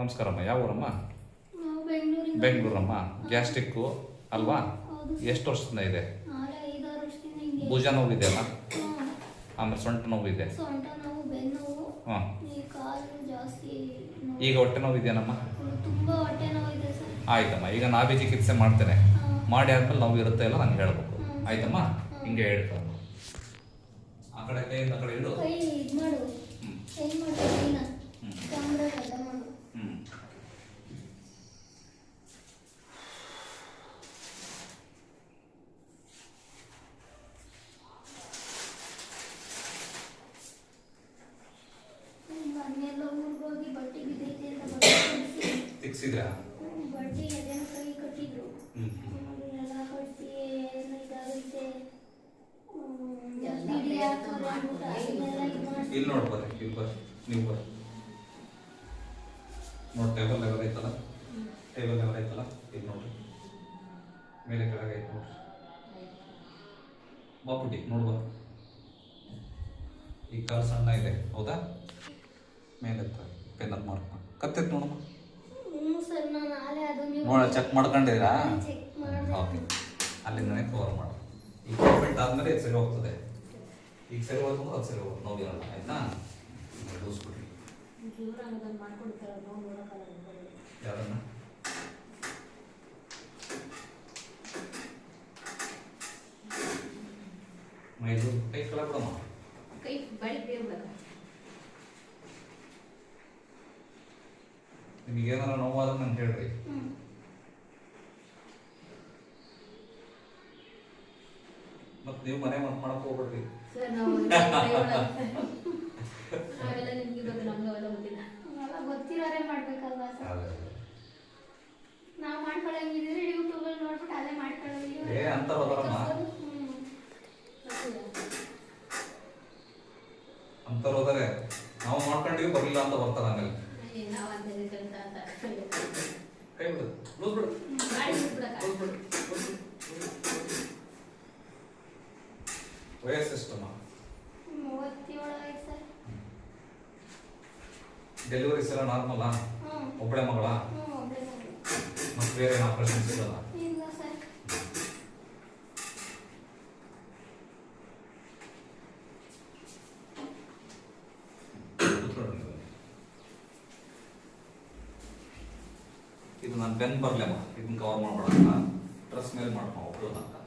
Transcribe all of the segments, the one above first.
ನಮಸ್ಕಾರಮ್ಮ ಯಾವ ಊರಮ್ಮ? ಬೆಂಗಳೂರಮ್ಮ. ಗ್ಯಾಸ್ಟ್ರಿಕ್ಕು ಅಲ್ವಾ? ಎಷ್ಟು ವರ್ಷದಿಂದ ಇದೆ? ಭುಜ ನೋವು ಅಲ್ಲ. ಆಮೇಲೆ ಸೊಂಟ ನೋವು ಇದೆ ಬೆನ್ನು ನೋವು ಹಾಂ. ಈಗ ಹೊಟ್ಟೆ ನೋವು ಇದೆಯೇನಮ್ಮ ತುಂಬಾ ಹೊಟ್ಟೆ ನೋವು ಇದೆ ಸರ್. ಆಯ್ತಮ್ಮ ಈಗ ನಾವೇ ಚಿಕಿತ್ಸೆ ಮಾಡ್ತೇನೆ. ಮಾಡಿ ಆದ್ಮೇಲೆ ನೋವು ಇರುತ್ತೆ ಇಲ್ಲ ನಂಗೆ ಹೇಳ್ಬೇಕು. ಆಯ್ತಮ್ಮ. ಹಿಂಗೆ ಹೇಳ್ತಾರೆ ಆ ಕಡೆ ಕೈಯಿಂದ ಆ ಕಡೆ ಇಡು ಕೈ ಇದು ಮಾಡು ಹ್ಮ್. ಹೆಂಗ್ ಮಾಡು ಕೈನ ಹ್ಮ್. ಕ್ಯಾಮ್ರಾ ಅಡ್ಡ ಮಾಡು ಹ್ಮ್ ಮನೆಯೆಲ್ಲ ಊರಿಗೆ ಹೋಗಿ ಬಟ್ಟೆ ಬಿದ್ದೈತೆ ಅಂತ ಬಟ್ಟೆ ಕೊಡಿಸಿ ತಿಕ್ಸಿದ್ರಾ ಬಟ್ಟೆ ಅದೇನೋ ಕೈ ಕಟ್ಟಿದ್ರು ಹ್ಮ್ ಎಲ್ಲ ಕಟ್ಟಿ ಏನೋ ಇದಾಗೈತೆ ಹ್ಮ್, ಎಲ್ಲ ಬಿಡಿ ಪ್ರಯತ್ನ ಹಾಕೋರು ಅಂದ್ಬಿಟ್ಟು ಮಾಡ್ಕೊಂಡು ಅದನ್ನೆಲ್ಲ ಇದು ಮಾಡ್ಸಿ ಇಲ್ಲಿ ನೋಡಿ ಬರ್ರಿ ಇಲ್ಲಿ ಬರ್ರಿ ನೀವು ಬರ್ರಿ. ನೋಡಿ ಟೇಬಲ್ ಲೆವೆಲ್ ಐತಲ್ಲ? ಟೇಬಲ್ ಲೆವೆಲ್ ಐತಲ್ಲ? ಇಲ್ಲಿ ನೋಡ್ರಿ. ಮೇಲೆ ಕೆಳಗೆ ಐತೆ ನೋಡ್ರಿ. ಬಾಪುಟಿ ನೋಡ್ಬಾ ಈ ಕಾಲು ಸಣ್ಣ ಇದೆ ಹೌದಾ? ಮೇಲೆ ಪೆನ್ನ ಮಾರ್ಕ್ ಕತ್ತೈತೆ ನೋಡಮ್ಮ ಹ್ಞೂ ಸರ್ ನಾನು ನಾಳೆ ಅದು ನೀವು ನೋಡ ಚೆಕ್ ಮಾಡಿದೆ ಓಕೆ ಅಲ್ಲಿಂದನೇ ಕವರ್ ಮಾಡು. ಈಗ ಕಂಪ್ಲೀಟ್ ಆದಮೇಲೆ ಸರಿ ಹೋಗ್ತದೆ. ಈಗ ಸರಿ ಹೋದ್ರು ಅದು ಸರಿ ಹೋಗುತ್ತೆ. ನೋಡಿರೋಣ ಆಯ್ತಾ? ಲೂಸ್ಬಿಡ್ರಿ ಯಾರನ್ನ? ಮೈದು ಕೈ ಬಿಡಮ್ಮ. ಕೈ ಬಳಿ ಬೇರ್ಬೇಕ ನಿಮಗೆ ಏನಾರ ನೋವಾದ್ರೆ ನಂಗೆ ಹೇಳ್ರಿ. ಮತ್ತೆ ನೀವು ಮನೆ ಮತ್ತೆ ಮಾಡಕ್ ಹೋಗ್ಬಿಡ್ರಿ. ಸರ್ ನಾವು ನಾವೆಲ್ಲ ನಿಮ್ಗೆ ಗೊತ್ತು ನಮ್ಗೆ ಅವೆಲ್ಲ ಗೊತ್ತಿಲ್ಲ. ಅವೆಲ್ಲ ಗೊತ್ತಿರೋರೇ ಮಾಡ್ಬೇಕಲ್ವಾ ಸರ್? ನಾವು ಮಾಡ್ಕೊಳಂಗಿದ್ರೆ ಯೂಟ್ಯೂಬಲ್ಲಿ ನೋಡ್ಬಿಟ್ಟು ಅಲ್ಲೇ ಮಾಡ್ಕೊಳ್ಳೋದು. ಏ, ಅಂತ ಅದಾರಮ್ಮ. ಹ್ಮ್. ಅಂತವ್ರು ಹೋದರೆ ನಾವು ಮಾಡ್ಕೊಂಡಿವಿ ಬರ್ಲಿಲ್ಲ ಅಂತ ಬರ್ತಾರ ಆಮೇಲೆ ನಾವು ಅಂತ ಹೇಳ್ಕೊಂತ ಅಂತ ಕೈ ಬಿಡು ಲೂಸ್ ಬಿಡು ಗಾಡಿ ಬಿಟ್ಬಿಡಕ್ಕ ಲೂಸ್ ಬಿಡು ಲೂಸ್ ಬಿಡು. ವಯಸ್ಸು ಡೆಲಿವರಿ ಸಲ ನಾರ್ಮಲ್? ಒಬ್ಬಳೆ ಮಗಳ? ಒಬ್ಬಳೆ ಮತ್ತೆ ಬೇರೆ ಆಪರೇಷನ್ ಸರ್. ಇದು ನಾನು ಬೆನ್ ಬರ್ಲಮ್ಮ. ಇದನ್ನ ಕವರ್ ಮಾಡ್ಬೇಡ ಡ್ರೆಸ್ ಮೇಲೆ ಮಾಡ್ಕೊಂಡು ಒಬ್ಳು ಅಂತ.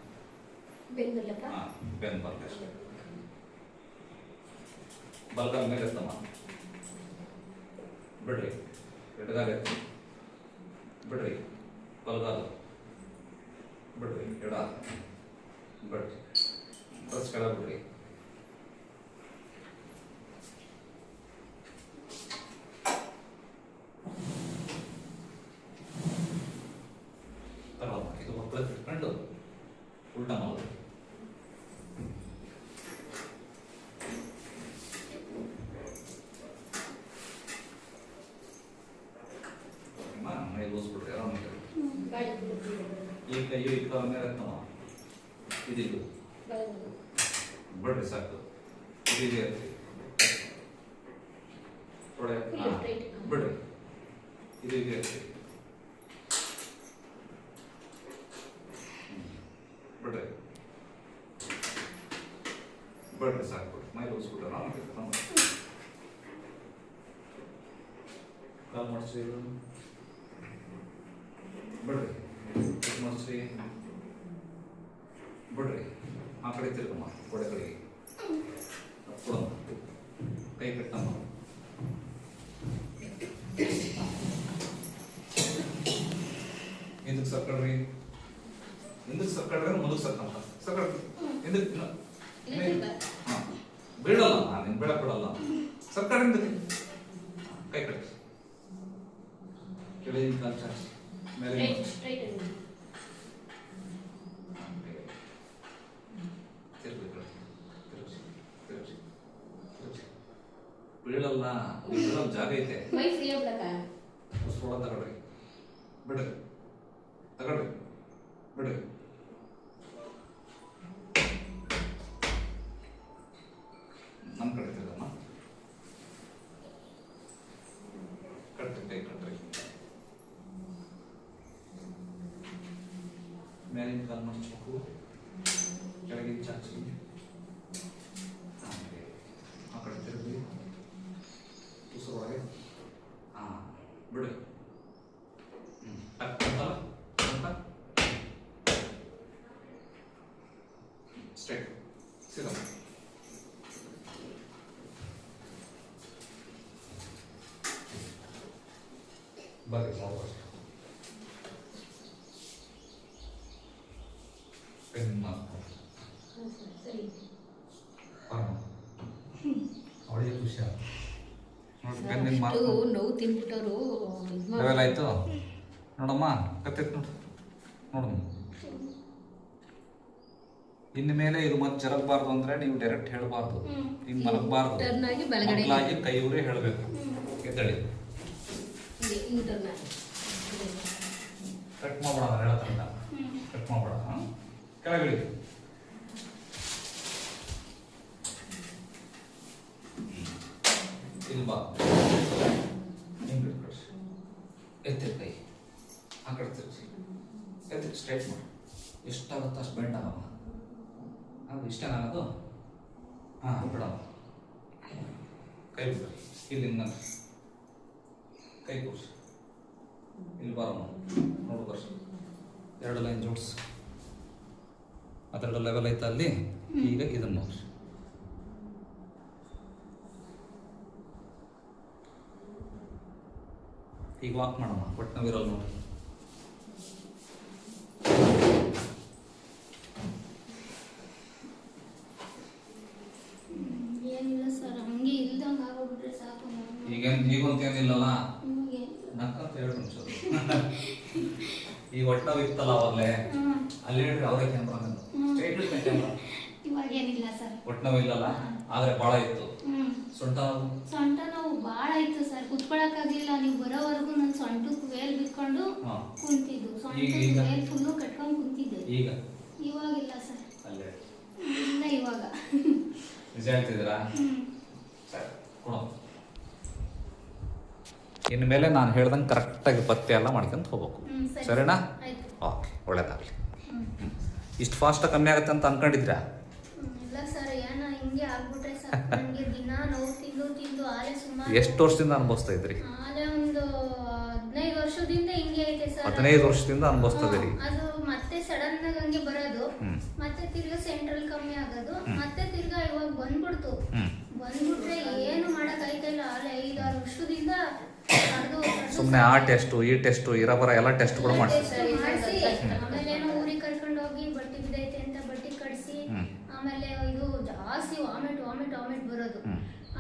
ಬೆಂದಲ್ಲಕ್ಕ ಹಾ ಬೆನ್ ಬರ್ಲಿ ಅಷ್ಟೇ ಬಲ್ಗಲ್ ಮೇಲೆ ಎತ್ತಮ್ಮ ಬಿಡ್ರಿ ಎಡಗಾಲ ಎತ್ತಿ ಬಿಡ್ರಿ ಬಲ್ಗಾಲ ಬಿಡ್ರಿ ಎಡ ಬಿಡ್ರಿ ಡ್ರೆಸ್ ಕೆಳಗೆ ಬಿಡ್ರಿ ಕಾಲ ಮೇಲೆ ಎತ್ತಮ್ಮ ಇದಿದು ಗಾಡಿ ಬಿಡು. ಬಿಡ್ರಿ ಸಾಕು ಇದಿದೆ ಇರ್ತಿ ತೊಡೆ Full ಹಾ, straight. ಬಿಡ್ರಿ ಇದು ಇದೆ ಇರ್ತಿ ಹ್ಮ್. ಬಿಡ್ರಿ ಬಿಡ್ರಿ ಸಾಕು ಬಿಡ್ರಿ ಮೈ ಲೂಸ್ಬಿಟ್ರೆ ಆರಾಮಾಗಿ ಆರಾಮಾಗಿ ಕಾಲ್ ಮಾಡಿಸ್ರಿ ಇದು. ಬಿಡ್ರಿ ಇದು ಮಾಡಿಸ್ರಿ ಬಿಡ್ರಿ ಆ ಕಡೆ ತಿರ್ಗಮ್ಮ ಗೋಡೆ ಕಡೆಗೆ ಕೊಡಮ್ಮ ಕೈ ಕಟ್ಟಮ್ಮ ಹಿಂದಕ್ಕೆ ಸರ್ಕಳ್ರಿ ಹಿಂದಕ್ಕೆ ಸರ್ಕಳ್ರಿ ಮುಂದಕ್ಕೆ ಸರ್ಕಂತ ಸರ್ಕಳ್ರಿ ಹಿಂದಕ್ಕೆ ನ- ಹಿಂದಕ್ಕೆ ಬಾ. ಹಾ. ಬೀಳಲ್ಲ ನಾನು ನಿನ್ ಬೀಳಕ್ ಬಿಡಲ್ಲ ಸರ್ಕಲ್ ಹಿಂದಕ್ಕೆ ಹಾ, ಕೈ ಕಟ್ಟಿ ಕೆಳಗಿನ ಕಾಲು ಚಾಚಿ ಮೇಲೆ ಅಲ್ಲ ಇದ್ರೊಳಗೆ ಜಾಗ ಐತೆ ಮೈ ಫ್ರೀ ಆಗ್ಬೇಕಾ ಅಷ್ಟು ಒಳಗೆ ತಗೊಳ್ರಿ ಬಿಡ್ರಿ ತಗೊಳ್ರಿ ಬಿಡ್ರಿ ನಮ್ಮ ಕಡೆ ತಿರ್ಗಮ್ಮ ಕಟ್ರಿ ಕೈ ಕಟ್ರಿ ಮೇಲಿನ ಕಾಲ್ ಮಾಡಿಸ್ಬೇಕು ಕೆಳಗಿನ ಚಾಚಿ ಅವಳಿಗೆ ಖುಷಿ ನೋವು ತಿನ್ಬಿಟ್ಟವರು ಅವೆಲ್ಲ ಆಯ್ತು? ನೋಡಮ್ಮ ಕತ್ತೈತೆ ನೋಡು. ನೋಡಮ್ಮ ಇನ್ನು ಮೇಲೆ ಇದು ಮತ್ತೆ ಜರಗಬಾರ್ದು ಅಂದ್ರೆ ನೀವು ಡೈರೆಕ್ಟ್ ಹೇಳಬಾರ್ದು. ಹಿಂಗ್ ಮಲಗಬಾರ್ದು. ಮಕ್ಕಳಾಗಿ ಕೈಯವರೇ ಹೇಳಬೇಕು. ಎದ್ದಳಿ. ಕಟ್ ಮಾಡ್ಬೇಡ ಹೇಳ ಹೇಳತ್ತಂತ ಕಟ್ ಮಾಡ್ಬೇಡ ಹಾ? ಹಿಡ್ಕೊಳ್ಸಿ. ಎತ್ತಿ ಕೈ. ಆ ಕಡೆ ತಿರ್ಗಿಸಿ ಎತ್ತಿ ಸ್ಟ್ರೈಟ್ ಮಾಡಿ. ಎಷ್ಟಾಗುತ್ತೋ ಅಷ್ಟು ಬೆಂಡ್ ಆಗಮ್ಮ. ಅದು? ಇಷ್ಟೇನಾಗೋದು ಹಾಂ ಕೈ ಬಿಡ್ರಿ ಇಲ್ಲಿ ಹಿಂಗೆ ಕೈ ಕೂರ್ಸಿ. ಇಲ್ಲಿ ಬರೋಣ ನೋಡು ಬರ್ರಿ ಎರಡು ಲೈನ್ ಜೋಡಿಸ್. ಅದೆರಡು ಲೆವೆಲ್ ಐತೆ ಅಲ್ಲಿ ಈಗ ಇದನ್ನು ನೋಡ್ರಿ ಈಗ ವಾಕ್ ಮಾಡೋಣ. ಬಟ್ ನಾವಿರೋದು ನೋಡಿ. ಈಗೇನು ಈಗಂತ ಏನಿಲ್ಲಲ್ಲ ನಿಮಗೆ ನಕ್ಕಂತ ಹೇಳಿ ನಿಮಿಷ ಈಗ ಒಟ್ಟು ಇತ್ತಲ್ಲ ಅವಾಗಲೇ. ಅಲ್ಲಿ ಹೇಳ್ರಿ ಅವರೇ ಕ್ಯಾಮ್ರಾ ಏನಿಲ್ಲ ಸರ್. ಒಟ್ಟು ಇಲ್ಲಲ್ಲ? ಆದ್ರೆ ಬಹಳ ಇತ್ತು. ಸೊಂಟ ನೋವು? ಸೊಂಟ ನೋವು ಭಾಳ ಇತ್ತು ಸರ್. ಕುತ್ಕೊಳಕ್ಕಾಗ್ಲಿಲ್ಲ. ನೀವು ಬರೋವರೆಗೂ ನನ್ನ ಸೊಂಟಕ್ಕೆ ವೇಲ್ ಬಿಟ್ಕೊಂಡು. ಕುಂತಿದ್ದು. ಈಗ? ವೇಲ್ ಫುಲ್ಲು ಕಟ್ಕೊಂಡು ಕುಂತಿದ್ದೆ. ಈಗ? ಇವಾಗಿಲ್ಲ ಸರ್. ಅಲ್ಲೇ. ಇಲ್ಲ ಇವಾಗ. ನಿಜ ಹೇಳ್ತಿದ್ದೀರಾ? ಇನ್ನು ಮೇಲೆ ನಾನು ಹೇಳ್ದಂಗೆ ಕರೆಕ್ಟಾಗಿ ಪತ್ತೆ ಎಲ್ಲ ಮಾಡ್ಕೊಂತ ಹೋಗ್ಬೇಕು. ಸರಿನಾ? ಓಕೆ ಒಳ್ಳೇದಾಗಲಿ. ಇಷ್ಟು ಫಾಸ್ಟ್ ಕಮ್ಮಿ ಆಗುತ್ತೆ ಅಂತ ಅನ್ಕೊಂಡಿದ್ರಾ ಎಷ್ಟು ವರ್ಷದಿಂದ ಅನುಭವಿಸ್ತಾ ಇದ್ರಿ ಆಲೆ ಒಂದು ಹದಿನೈದು ವರ್ಷದಿಂದ ವರ್ಷದಿಂದ ಅನುಭವಿಸ್ತಾ ಇದ್ರಿ ಅದು ಮತ್ತೆ ಸಡನ್ ಆಗಿ ಹಂಗೆ ಬರೋದು. ಮತ್ತೆ ತಿರ್ಗಾ ಸೆಂಟ್ರಲ್ ಕಮ್ಮಿ ಆಗೋದು. ಮತ್ತೆ ತಿರ್ಗಾ ಇವಾಗ ಬಂದ್ಬಿಡ್ತು. ಬಂದ್ಬಿಟ್ರೆ ಏನು ಮಾಡಕ್ ಆಯ್ತಿಲ್ಲ ಆಲೆ ಐದಾರು ವರ್ಷದಿಂದ ಕಡ್ದು ಕಡ್ದು ಸುಮ್ಮನೆ ಆ ಟೆಸ್ಟು ಈ ಟೆಸ್ಟು ಇರಬರ ಎಲ್ಲ ಟೆಸ್ಟ್ಗಳು ಮಾಡಿಸಿ.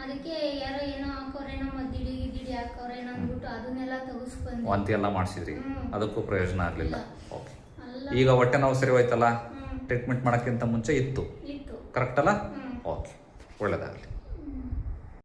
ಅದಕ್ಕೆ ಯಾರೋ ಏನೋ ಹಾಕೋರೇನೋ ಮದ್ದಿಡಿ ಗಿಡಿ ಹಾಕೋರೇನೋ ಅಂದ್ಬಿಟ್ಟು ಅದನ್ನೆಲ್ಲ ತಗಸ್ಕೊಂಡು ವಾಂತಿ ಎಲ್ಲ ಮಾಡಿಸಿದ್ರಿ ಅದಕ್ಕೂ ಪ್ರಯೋಜನ ಆಗಲಿಲ್ಲ. ಓಕೆ ಈಗ ಹೊಟ್ಟೆ ನೋವು ಸರಿ ಹೋಯ್ತಲ್ಲ? ಟ್ರೀಟ್ಮೆಂಟ್ ಮಾಡೋಕ್ಕಿಂತ ಮುಂಚೆ ಇತ್ತು. ಇತ್ತು. ಕರೆಕ್ಟ್ ಅಲ್ಲ? ಓಕೆ ಒಳ್ಳೇದಾಗಲಿ.